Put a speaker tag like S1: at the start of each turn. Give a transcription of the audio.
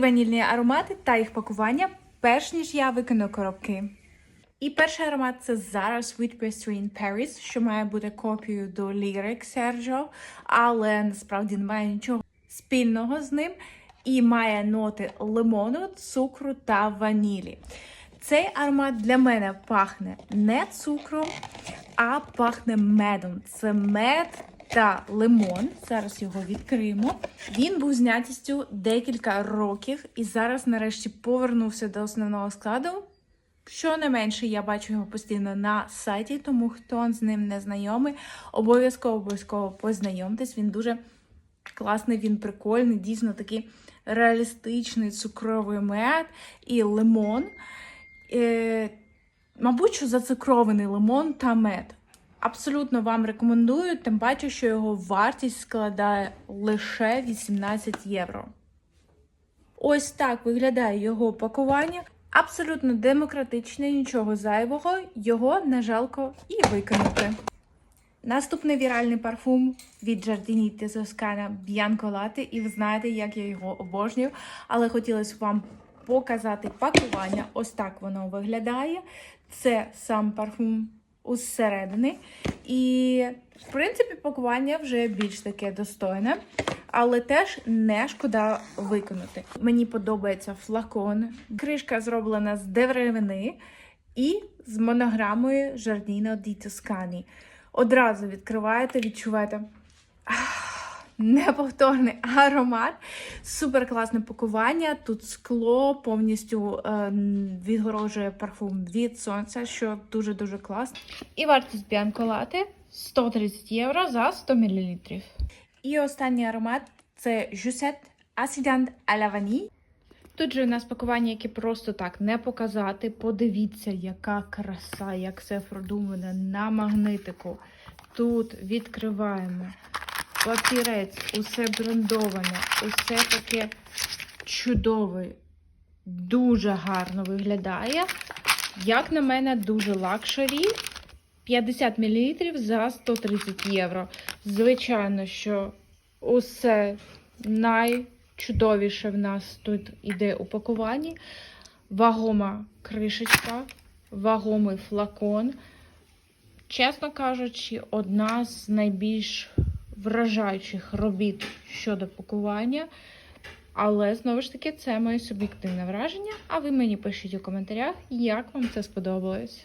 S1: ванільні аромати та їх пакування, перш ніж я викину коробки. І перший аромат це зараз Sweet Pastry in Paris, що має бути копією до Lyric Sergio, але насправді немає нічого спільного з ним і має ноти лимону, цукру та ванілі. Цей аромат для мене пахне не цукром, а пахне медом. Це мед та лимон. Зараз його відкриємо. Він був з нятістю декілька років і зараз, нарешті, повернувся до основного складу. Що не менше, я бачу його постійно на сайті, тому хто з ним не знайомий, обов'язково обов'язково познайомтесь. Він дуже класний, він прикольний, дійсно такий реалістичний цукровий мед і лимон. Е, мабуть, що зацукрований лимон та мед. Абсолютно вам рекомендую, тим паче, що його вартість складає лише 18 євро. Ось так виглядає його пакування. Абсолютно демократичне, нічого зайвого, його не жалко і викинути. Наступний віральний парфум від Giardini Toscana Bianco Latte, і ви знаєте, як я його обожнюю, але хотілося вам показати пакування. Ось так воно виглядає. Це сам парфум усередини. І, в принципі, пакування вже більш таке достойне, але теж не шкода виконати. Мені подобається флакон. Кришка зроблена з деревини і з монограмою Giardino di Toscani. Одразу відкриваєте, відчуваєте ах, неповторний аромат, супер класне пакування. Тут скло повністю е, відгорожує парфум від сонця, що дуже-дуже класно. І вартість біанколати 130 євро за 100 мл. І останній аромат це Жюсет Accident à la Vanille. Тут же у нас пакування, яке просто так не показати. Подивіться, яка краса, як все продумане на магнитику. Тут відкриваємо папірець, усе брендоване, усе таке чудове, дуже гарно виглядає. Як на мене, дуже лакшері. 50 мл за 130 євро. Звичайно, що усе найчудовіше в нас тут іде у пакуванні. Вагома кришечка, вагомий флакон. Чесно кажучи, одна з найбільш вражаючих робіт щодо пакування. Але знову ж таки, це моє суб'єктивне враження. А ви мені пишіть у коментарях, як вам це сподобалось.